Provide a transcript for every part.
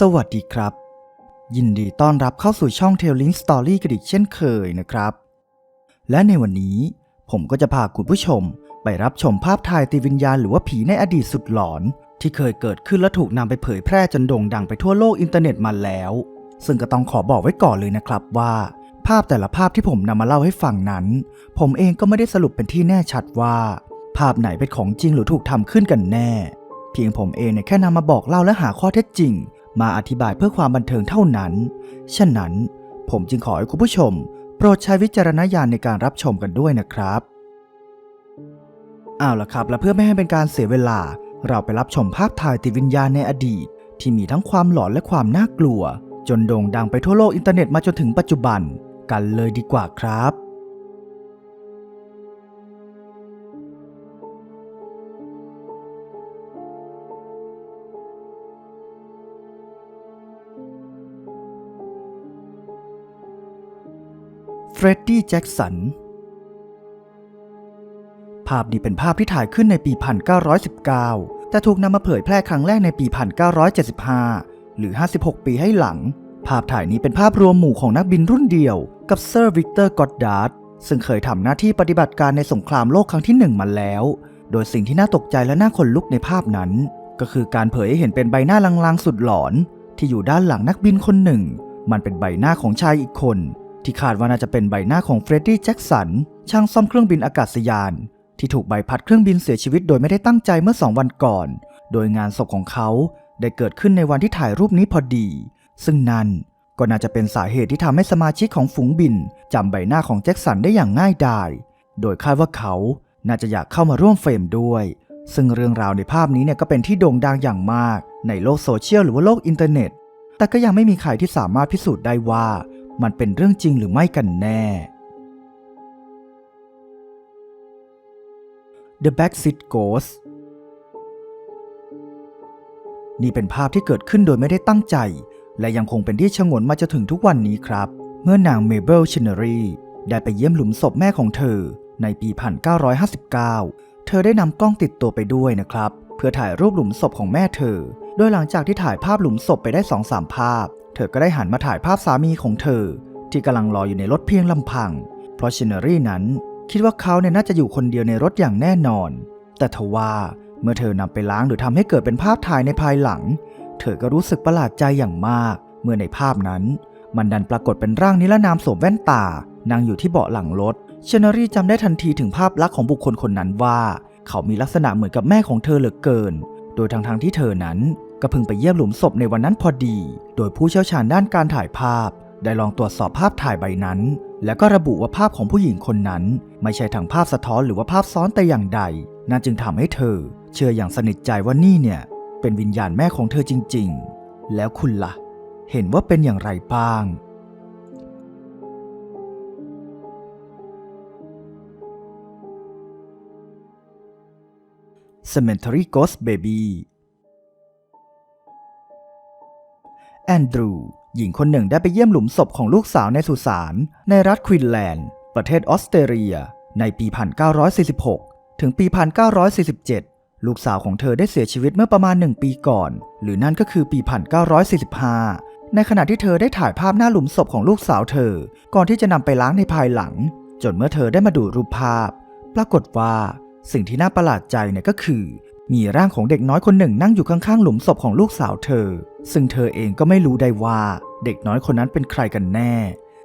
สวัสดีครับ ยินดีต้อนรับเข้าสู่ช่อง Telling Story กันอีกเช่นเคยนะครับ และในวันนี้ ผมก็จะพาคุณผู้ชมไปรับชมภาพถ่ายติวิญญาณหรือว่าผีในอดีตสุดหลอน ที่เคยเกิดขึ้นและถูกนำไปเผยแพร่จนโด่งดังไปทั่วโลกอินเทอร์เน็ตมาแล้ว ซึ่งก็ต้องขอบอกไว้ก่อนเลยนะครับว่า ภาพแต่ละภาพที่ผมนำมาเล่าให้ฟังนั้น ผมเองก็ไม่ได้สรุปเป็นที่แน่ชัดว่า ภาพไหนเป็นของจริงหรือถูกทำขึ้นกันแน่ เพียงผมเองเนี่ยแค่นำมาบอกเล่าและหาข้อเท็จจริง มาอธิบายเพื่อความบันเทิงเท่านั้น ฉะนั้นผมจึงขอให้คุณผู้ชม โปรดใช้วิจารณญาณในการรับชมกันด้วยนะครับ เอาล่ะครับ และเพื่อไม่ให้เป็นการเสียเวลา เราไปรับชมภาพถ่ายติดวิญญาณในอดีต ที่มีทั้งความหลอนและความน่ากลัว จนโด่งดังไปทั่วโลกอินเทอร์เน็ตมาจนถึงปัจจุบัน กันเลยดีกว่าครับ รดดี้แจ็กสัน ภาพนี้เป็นภาพที่ถ่ายขึ้นในปี 1919 แต่ถูกนำมาเผยแพร่ครั้งแรกในปี 1975 หรือ 56 ปีให้หลัง ภาพถ่ายนี้เป็นภาพรวมหมู่ของนักบินรุ่นเดียวกับเซอร์วิกเตอร์กอดดาร์ดซึ่งเคยทำหน้าที่ปฏิบัติการในสงครามโลกครั้งที่หนึ่งมาแล้ว โดยสิ่งที่น่าตกใจและน่าขนลุกในภาพนั้น ก็คือการเผยให้เห็นเป็นใบหน้าลางๆ สุดหลอน ที่อยู่ด้านหลังนักบินคนหนึ่ง มันเป็นใบหน้าของชายอีกคน ที่คาดว่าน่าจะเป็นใบหน้าของเฟรดดี้แจ็กสันช่างซ่อมเครื่องบินอากาศยาน ที่ถูกใบพัดเครื่องบินเสียชีวิตโดยไม่ได้ตั้งใจเมื่อสองวันก่อน โดยงานศพของเขาได้เกิดขึ้นในวันที่ถ่ายรูปนี้พอดี ซึ่งนั่นก็น่าจะเป็นสาเหตุที่ทำให้สมาชิกของฝูงบินจำใบหน้าของแจ็คสันได้อย่างง่ายดาย โดยคาดว่าเขาน่าจะอยากเข้ามาร่วมเฟรมด้วย ซึ่งเรื่องราวในภาพนี้เนี่ยก็เป็นที่โด่งดังอย่างมาก ในโลกโซเชียลหรือว่าโลกอินเทอร์เน็ต แต่ก็ยังไม่มีใครที่สามารถพิสูจน์ได้ว่า มันเป็นเรื่องจริงหรือไม่กันแน่ The Backseat Ghost นี่เป็นภาพที่เกิดขึ้นโดยไม่ได้ตั้งใจ และยังคงเป็นที่ชงนมาจนถึงทุกวันนี้ครับ เมื่อนางเมเบิลชินเนอรีได้ไปเยี่ยมหลุมศพแม่ของเธอ ในปี 1959 เธอได้นำกล้องติดตัวไปด้วยนะครับ เพื่อถ่ายรูปหลุมศพของแม่เธอ โดยหลังจากที่ถ่ายภาพหลุมศพไปได้2องสามภาพ เธอก็ได้หันมาถ่ายภาพสามีของเธอ ที่กำลังรออยู่ในรถเพียงลำพัง เพราะชินเนอรี่นั้นคิดว่าเขาเนี่ยน่าจะอยู่คนเดียวในรถอย่างแน่นอน แต่ทว่าเมื่อเธอนำไปล้างหรือทำให้เกิดเป็นภาพถ่ายในภายหลัง เธอก็รู้สึกประหลาดใจอย่างมาก เมื่อในภาพนั้น มันดันปรากฏเป็นร่างนิรนามสวมแว่นตา นั่งอยู่ที่เบาะหลังรถเชนนารีจำได้ทันทีถึงภาพลักษณ์ของบุคคลคนนั้นว่า เขามีลักษณะเหมือนกับแม่ของเธอเหลือเกิน โดยทางทางที่เธอนั้น ก็เพิ่งไปเยี่ยมหลุมศพในวันนั้นพอดี โดยผู้เชี่ยวชาญด้านการถ่ายภาพ ได้ลองตรวจสอบภาพถ่ายใบนั้น แล้วก็ระบุว่าภาพของผู้หญิงคนนั้น ไม่ใช่ทางภาพสะท้อนหรือว่าภาพซ้อนแต่อย่างใด นั่นจึงทำให้เธอ เชื่ออย่างสนิทใจว่านี่เนี่ย เป็นวิญญาณแม่ของเธอจริง ๆ แล้วคุณละ่ะ เห็นว่าเป็นอย่างไรบ้าง Cemetery Ghost Baby แอนดรูว์หญิงคนหนึ่งได้ไปเยี่ยมหลุมศพของลูกสาวในสุสานในรัฐควีนแลนด์ ประเทศออสเตรเลีย ในปี 1946 ถึงปี 1947 ลูกสาวของเธอได้เสียชีวิตเมื่อประมาณหนึ่งปีก่อน หรือนั่นก็คือปี 1945 ในขณะที่เธอได้ถ่ายภาพหน้าหลุมศพของลูกสาวเธอ ก่อนที่จะนำไปล้างในภายหลัง จนเมื่อเธอได้มาดูรูปภาพ ปรากฏว่าสิ่งที่น่าประหลาดใจเนี่ยก็คือ มีร่างของเด็กน้อยคนหนึ่งนั่งอยู่ข้างๆหลุมศพของลูกสาวเธอ ซึ่งเธอเองก็ไม่รู้ได้ว่าเด็กน้อยคนนั้นเป็นใครกันแน่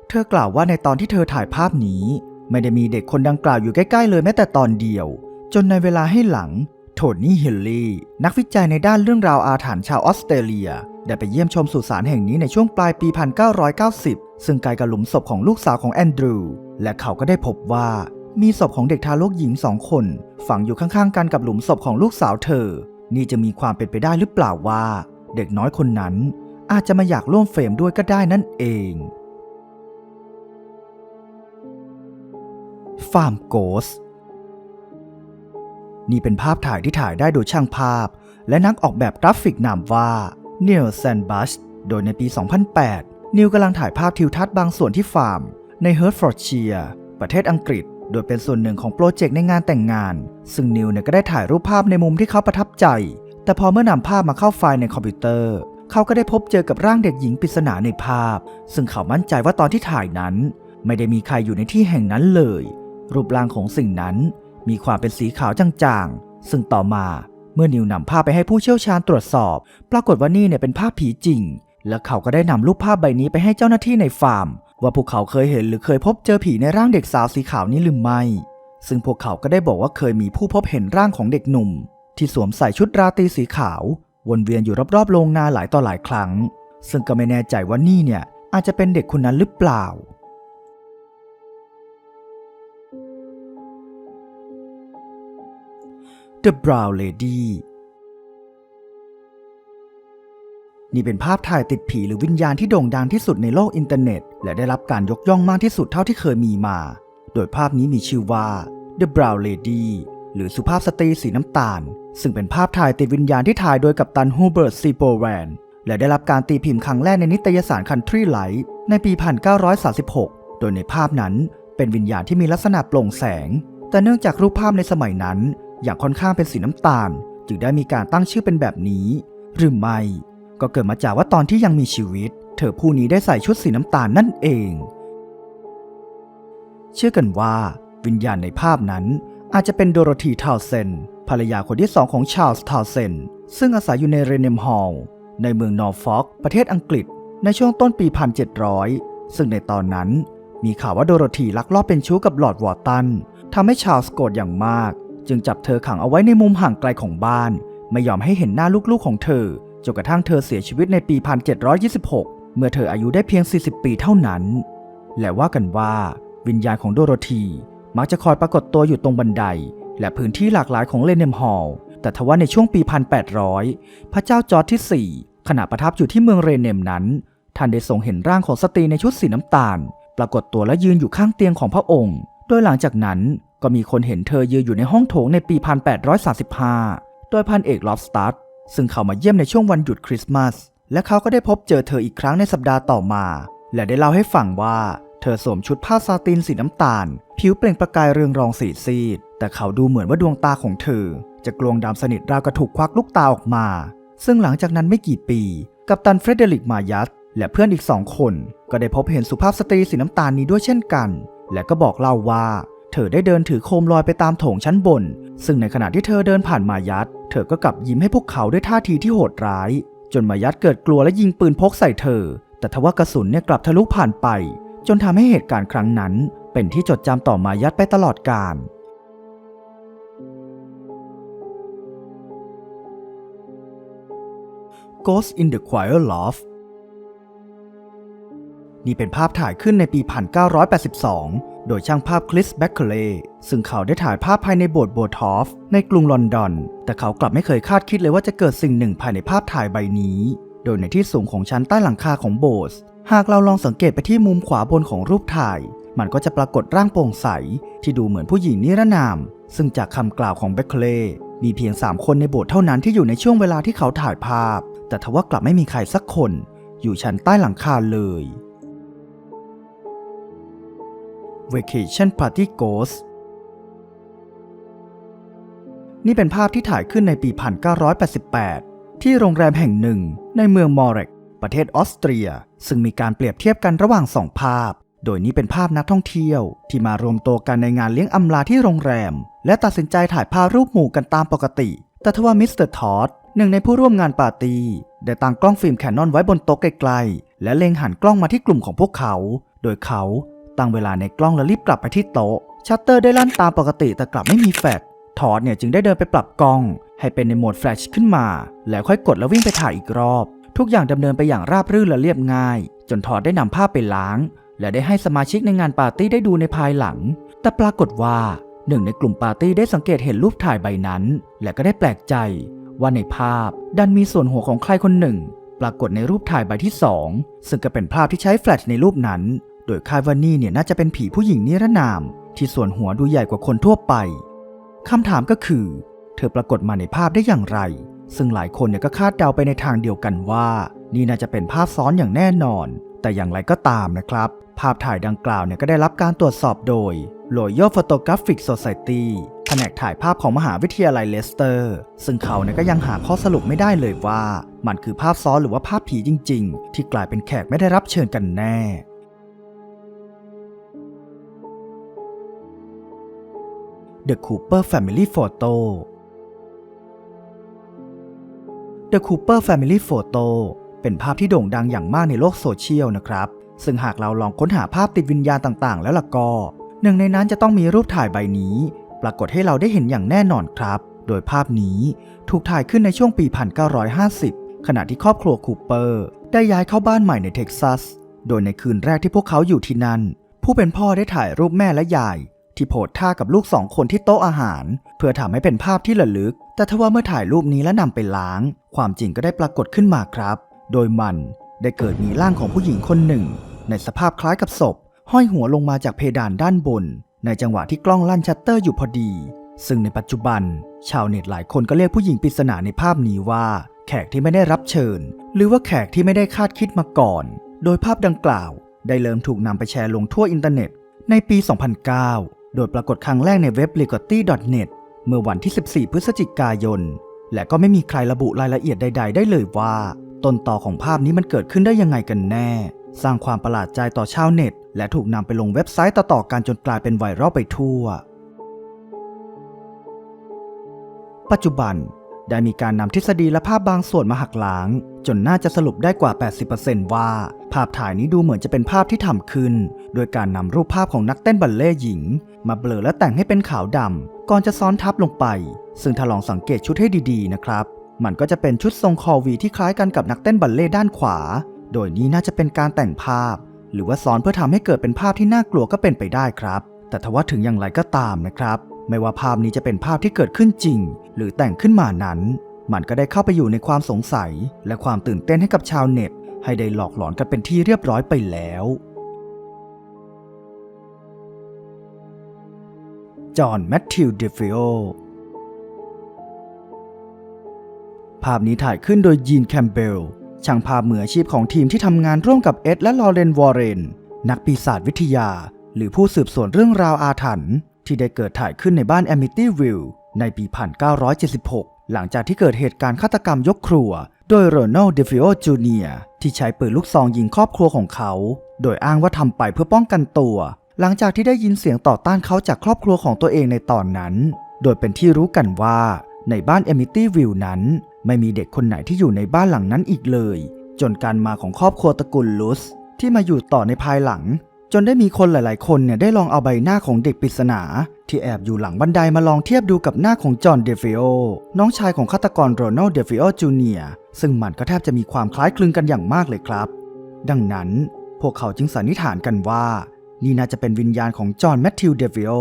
เธอกล่าวว่าในตอนที่เธอถ่ายภาพนี้ ไม่ได้มีเด็กคนดังกล่าวอยู่ใกล้ๆเลยแม้แต่ตอนเดียว จนในเวลาให้หลัง โทนี่ฮิลลี่นักวิจัยในด้านเรื่องราวอาถรรพ์ชาวออสเตรเลีย ได้ไปเยี่ยมชมสุสานแห่งนี้ในช่วงปลายปี 1990 ซึ่งใกล้กับหลุมศพของลูกสาวของแอนดรูว์และเขาก็ได้พบว่า มีศพของเด็กทารกหญิงสองคน ฝังอยู่ข้างๆกันกับหลุมศพของลูกสาวเธอ นี่จะมีความเป็นไปได้หรือเปล่าว่า เด็กน้อยคนนั้น อาจจะมาอยากร่วมเฟรมด้วยก็ได้นั่นเอง ฟาร์มโกสนี่เป็นภาพถ่ายที่ถ่ายได้โดยช่างภาพ และนักออกแบบกราฟิกนามว่าเนลแซนบัชโดยในปี 2008 นิวกำลังถ่ายภาพทิวทัศน์บางส่วนที่ฟาร์ม ในเฮิร์ตฟอร์ดเชีย ประเทศอังกฤษ โดยเป็นส่วนหนึ่งของโปรเจกต์ในงานแต่งงาน ซึ่งนิวเนี่ยก็ได้ถ่ายรูปภาพในมุมที่เขาประทับใจ แต่พอเมื่อนำภาพมาเข้าไฟล์ในคอมพิวเตอร์ เขาก็ได้พบเจอกับร่างเด็กหญิงปริศนาในภาพ ซึ่งเขามั่นใจว่าตอนที่ถ่ายนั้น ไม่ได้มีใครอยู่ในที่แห่งนั้นเลย รูปร่างของสิ่งนั้น มีความเป็นสีขาวจางๆ ซึ่งต่อมาเมื่อนิวนำภาพไปให้ผู้เชี่ยวชาญตรวจสอบ ปรากฏว่านี่เนี่ยเป็นภาพผีจริง และเขาก็ได้นำรูปภาพใบนี้ไปให้เจ้าหน้าที่ในฟาร์ม ว่าพวกเขาเคยเห็นหรือเคยพบเจอผีในร่างเด็กสาวสีขาวนี้หรือไม่ ซึ่งพวกเขาก็ได้บอกว่าเคยมีผู้พบเห็นร่างของเด็กหนุ่ม ที่สวมใส่ชุดราตรีสีขาว วนเวียนอยู่รอบๆโรงนาหลายต่อหลายครั้ง ซึ่งก็ไม่แน่ใจว่านี่เนี่ยอาจจะเป็นเด็กคนนั้นหรือเปล่า The Brown Lady นี่เป็นภาพถ่ายติดผีหรือวิญญาณที่โด่งดังที่สุดในโลกอินเทอร์เน็ต และได้รับการยกย่องมากที่สุดเท่าที่เคยมีมา โดยภาพนี้มีชื่อว่า The Brown Lady หรือสุภาพสตรีสีน้ำตาล ซึ่งเป็นภาพถ่ายติดวิญญาณที่ถ่ายโดยกัปตันฮูเบิร์ตซีโปแวนและได้รับการตีพิมพ์ครั้งแรกในนิตยสาร Country Life ในปี 1936 โดยในภาพนั้นเป็นวิญญาณที่มีลักษณะโปร่งแสง แต่เนื่องจากรูปภาพในสมัยนั้น อย่างค่อนข้างเป็นสีน้ำตาล จึงได้มีการตั้งชื่อเป็นแบบนี้ หรือไม่ ก็เกิดมาจากว่าตอนที่ยังมีชีวิต เธอผู้นี้ได้ใส่ชุดสีน้ำตาลนั่นเอง เชื่อกันว่า วิญญาณในภาพนั้น อาจจะเป็นโดโรธีทาวเซนภรรยาคนที่สองของชาลส์ทาวเซนซึ่งอาศัยอยู่ในเรเนมฮอลล์ในเมืองนอร์ฟอกประเทศอังกฤษ ในช่วงต้นปี 1700 ซึ่งในตอนนั้น มีข่าวว่าโดโรธีลักลอบเป็นชู้กับลอร์ดวอร์ตันทำให้ชาลส์โกรธอย่างมาก จึงจับเธอขังเอาไว้ในมุมห่างไกลของบ้าน ไม่ยอมให้เห็นหน้าลูกๆของเธอ จนกระทั่งเธอเสียชีวิตในปี 1726 เมื่อเธออายุได้เพียง 40 ปีเท่านั้น และว่ากันว่า วิญญาณของโดโรธีมักจะคอยปรากฏตัวอยู่ตรงบันได และพื้นที่หลากหลายของเลเนมฮอลล์แต่ทว่าในช่วงปี 1800 พระเจ้าจอร์จที่ 4 ขณะประทับอยู่ที่เมืองเรเนมนั้น ท่านได้ทรงเห็นร่างของสตรีในชุดสีน้ำตาล ปรากฏตัวและยืนอยู่ข้างเตียงของพระองค์ โดยหลังจากนั้นก็มีคนเห็นเธอยืนอยู่ในห้องโถงในปี 1835 โดยพันเอกลอฟสตัด ซึ่งเข้ามาเยี่ยมในช่วงวันหยุดคริสต์มาส และเขาก็ได้พบเจอเธออีกครั้งในสัปดาห์ต่อมา และได้เล่าให้ฟังว่า เธอสวมชุดผ้าซาตินสีน้ำตาล ผิวเปล่งประกายเรืองรองสีซีด แต่เขาดูเหมือนว่าดวงตาของเธอ จะกลวงดำสนิทราวกระถูกควักลูกตาออกมา ซึ่งหลังจากนั้นไม่กี่ปี กัปตันเฟรเดริกมายัสและเพื่อนอีกสองคน ก็ได้พบเห็นสุภาพสตรีสีน้ำตาลนี้ด้วยเช่นกัน และก็บอกเล่าว่า เธอได้เดินถือโคมลอยไปตามโถงชั้นบน ซึ่งในขณะที่เธอเดินผ่านมายัด เธอก็กลับยิ้มให้พวกเขาด้วยท่าทีที่โหดร้าย จนมายัดเกิดกลัวและยิงปืนพกใส่เธอ แต่ทว่ากระสุนเนี่ยกลับทะลุผ่านไป จนทำให้เหตุการณ์ครั้งนั้น เป็นที่จดจำต่อมายัดไปตลอดกาล Ghost in the Choir Loft นี่เป็นภาพถ่ายขึ้นในปี 1982 โดยช่างภาพคริสแบ็คเคเลซึ่งเขาได้ถ่ายภาพภายในโบสถ์โบทอฟ ในกรุงลอนดอน แต่เขากลับไม่เคยคาดคิดเลยว่าจะเกิดสิ่งหนึ่งภายในภาพถ่ายใบนี้ โดยในที่สูงของชั้นใต้หลังคาของโบสถ์หากเราลองสังเกตไปที่มุมขวาบนของรูปถ่าย มันก็จะปรากฏร่างโปร่งใส ที่ดูเหมือนผู้หญิงนิรนาม ซึ่งจากคำกล่าวของแบ็คเคเลมีเพียง 3 คนในโบสถ์เท่านั้นที่อยู่ในช่วงเวลาที่เขาถ่ายภาพ แต่ทว่ากลับไม่มีใครสักคน อยู่ชั้นใต้หลังคาเลย Vacation Party Ghost นี่เป็นภาพที่ถ่ายขึ้นในปี 1988 ที่โรงแรมแห่งหนึ่งในเมืองมอร์เรกประเทศออสเตรีย ซึ่งมีการเปรียบเทียบกันระหว่างสองภาพ โดยนี้เป็นภาพนักท่องเที่ยว ที่มารวมตัวกันในงานเลี้ยงอำลาที่โรงแรม และตัดสินใจถ่ายภาพรูปหมู่กันตามปกติ แต่ทว่ามิสเตอร์ทอดหนึ่งในผู้ร่วมงานปาร์ตี้ได้ตั้งกล้องฟิล์มแคนนอนไว้บนโต๊ะไกลๆ และเล็งหันกล้องมาที่กลุ่มของพวกเขา โดยเขา ตั้งเวลาในกล้องแล้วรีบกลับไปที่โต๊ะ ชัตเตอร์ได้ลั่นตามปกติแต่กลับไม่มีแฟลชทอดเนี่ยจึงได้เดินไปปรับกล้อง ให้เป็นในโหมดแฟลชขึ้นมา แล้วค่อยกดแล้ววิ่งไปถ่ายอีกรอบ ทุกอย่างดำเนินไปอย่างราบรื่นและเรียบง่าย จนทอดได้นำภาพไปล้าง และได้ให้สมาชิกในงานปาร์ตี้ได้ดูในภายหลัง แต่ปรากฏว่าหนึ่งในกลุ่มปาร์ตี้ได้สังเกตเห็นรูปถ่ายใบนั้น และก็ได้แปลกใจ ว่าในภาพดันมีส่วนหัวของใครคนหนึ่ง ปรากฏในรูปถ่ายใบที่สองซึ่งก็เป็นภาพที่ใช้แฟลชในรูปนั้น โดยคาดว่านี่เนี่ยน่าจะเป็นผีผู้หญิงนิรนาม ที่ส่วนหัวดูใหญ่กว่าคนทั่วไปคำถามก็คือ เธอปรากฏมาในภาพได้อย่างไร ซึ่งหลายคนเนี่ยก็คาดเดาไปในทางเดียวกันว่า นี่น่าจะเป็นภาพซ้อนอย่างแน่นอน แต่อย่างไรก็ตามนะครับ ภาพถ่ายดังกล่าวเนี่ยก็ได้รับการตรวจสอบโดย Royal Photographic Society แผนกถ่ายภาพของมหาวิทยาลัยเลสเตอร์ ซึ่งเขาเนี่ยก็ยังหาข้อสรุปไม่ได้เลยว่า มันคือภาพซ้อนหรือว่าภาพผีจริง ๆ ที่กลายเป็นแขกไม่ได้รับเชิญกันแน่ The Cooper Family Photo The Cooper Family Photo เป็นภาพที่โด่งดังอย่างมากในโลกโซเชียลนะครับ ซึ่งหากเราลองค้นหาภาพติดวิญญาณต่างๆ แล้วล่ะก็ หนึ่งในนั้นจะต้องมีรูปถ่ายใบนี้ ปรากฏให้เราได้เห็นอย่างแน่นอนครับ โดยภาพนี้ถูกถ่ายขึ้นในช่วงปี 1950 ขณะที่ครอบครัวคูเปอร์ ได้ย้ายเข้าบ้านใหม่ในเท็กซัส โดยในคืนแรกที่พวกเขาอยู่ที่นั่น ผู้เป็นพ่อได้ถ่ายรูปแม่และยาย ที่โพสท่ากับลูกสองคนที่โต๊ะอาหาร เพื่อทำให้เป็นภาพที่ระลึก แต่ทว่าเมื่อถ่ายรูปนี้และนำไปล้าง ความจริงก็ได้ปรากฏขึ้นมาครับ โดยมันได้เกิดมีร่างของผู้หญิงคนหนึ่ง ในสภาพคล้ายกับศพ ห้อยหัวลงมาจากเพดานด้านบน ในจังหวะที่กล้องลั่นชัตเตอร์อยู่พอดี ซึ่งในปัจจุบัน ชาวเน็ตหลายคนก็เรียกผู้หญิงปริศนาในภาพนี้ว่า แขกที่ไม่ได้รับเชิญ หรือว่าแขกที่ไม่ได้คาดคิดมาก่อน โดยภาพดังกล่าว ได้เริ่มถูกนำไปแชร์ลงทั่วอินเทอร์เน็ต ในปี 2009 โดยปรากฏครั้งแรกในเว็บ l e g o t y n e t เมื่อวันที่ 14 พฤศจิกายน และก็ไม่มีใครระบุรายละเอียดใด ๆ ได้เลยว่า ต้นต่อของภาพนี้มันเกิดขึ้นได้ยังไงกันแน่ สร้างความประหลาดใจต่อชาวเน็ต และถูกนำไปลงเว็บไซต์ต่อๆกันจนกลายเป็นไวรัลไปทั่ว ปัจจุบันได้มีการนำทฤษฎีและภาพบางส่วนมาหักล้าง จนน่าจะสรุปได้กว่า 80%ว่า ภาพถ่ายนี้ดูเหมือนจะเป็นภาพที่ทำขึ้น โดยการนำรูปภาพของนักเต้นบัลเล่หญิง มาเบลอและแต่งให้เป็นขาวดำก่อนจะซ้อนทับลงไป ซึ่งถ้าลองสังเกตชุดให้ดีๆนะครับ มันก็จะเป็นชุดทรงคอวีที่คล้ายกันกับนักเต้นบัลเล่ด้านขวา โดยนี้น่าจะเป็นการแต่งภาพ หรือว่าซ้อนเพื่อทำให้เกิดเป็นภาพที่น่ากลัวก็เป็นไปได้ครับ แต่ทว่าถึงอย่างไรก็ตามนะครับ ไม่ว่าภาพนี้จะเป็นภาพที่เกิดขึ้นจริง หรือแต่งขึ้นมานั้น มันก็ได้เข้าไปอยู่ในความสงสัย และความตื่นเต้นให้กับชาวเน็ต ให้ได้หลอกหลอนกันเป็นที่เรียบร้อยไปแล้ว จอห์นแมทธิวเดฟิโอภาพนี้ถ่ายขึ้นโดยยีนแคมเบล ช่างภาพมืออาชีพของทีมที่ทำงานร่วมกับเอ็ดและลอเรนวอร์เรน นักปีศาจวิทยา หรือผู้สืบสวนเรื่องราวอาถรรพ์ที่ได้เกิดถ่ายขึ้นในบ้านแอมิตี้วิลล์ในปี 1976 หลังจากที่เกิดเหตุการณ์ฆาตกรรมยกครัว โดยโรนัลเดฟิโอจูเนียที่ใช้ปืนลูกซองยิงครอบครัวของเขา โดยอ้างว่าทำไปเพื่อป้องกันตัว หลังจากที่ได้ยินเสียงต่อต้านเขาจากครอบครัวของตัวเองในตอนนั้น โดยเป็นที่รู้กันว่าในบ้านเอมิตี้วิลนั้น ไม่มีเด็กคนไหนที่อยู่ในบ้านหลังนั้นอีกเลย จนการมาของครอบครัวตระกูลลุสที่มาอยู่ต่อในภายหลัง จนได้มีคนหลาย ๆ คนเนี่ยได้ลองเอาใบหน้าของเด็กปริศนา ที่แอบอยู่หลังบันไดมาลองเทียบดูกับหน้าของจอห์นเดฟิโอน้องชายของฆาตกรโรนัลเดฟิโอจูเนียซึ่งมันก็แทบจะมีความคล้ายคลึงกันอย่างมากเลยครับ ดังนั้น พวกเขาจึงสันนิษฐานกันว่า นี่น่าจะเป็นวิญญาณของจอห์นแมทธิวเดฟิโอ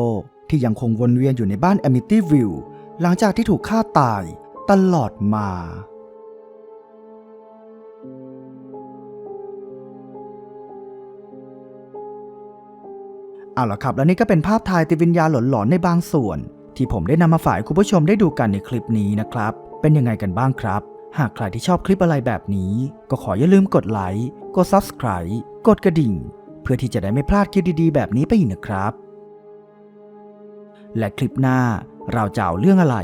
ที่ยังคงวนเวียนอยู่ในบ้านแอมิตี้วิลหลังจากที่ถูกฆ่าตายตลอดมา เอาละครับ และนี่ก็เป็นภาพถ่ายติวิญญาณหลอนๆในบางส่วน ที่ผมได้นำมาฝากคุณผู้ชมได้ดูกันในคลิปนี้นะครับ เป็นยังไงกันบ้างครับ หากใครที่ชอบคลิปอะไรแบบนี้ ก็ขออย่าลืมกดไลค์ กด Subscribe กดกระดิ่ง พื่อที่จะได้ไม่พลาดคลิปดีๆ แบบนี้ไปอีกนะครับ และคลิปหน้าเราจะเอาเรื่องอะไร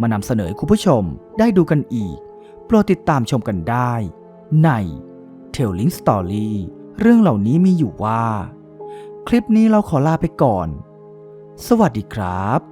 มานำเสนอให้คุณผู้ชมได้ดูกันอีก โปรดติดตามชมกันได้ ใน Telling Story เรื่องเหล่านี้มีอยู่ว่า คลิปนี้เราขอลาไปก่อน สวัสดีครับ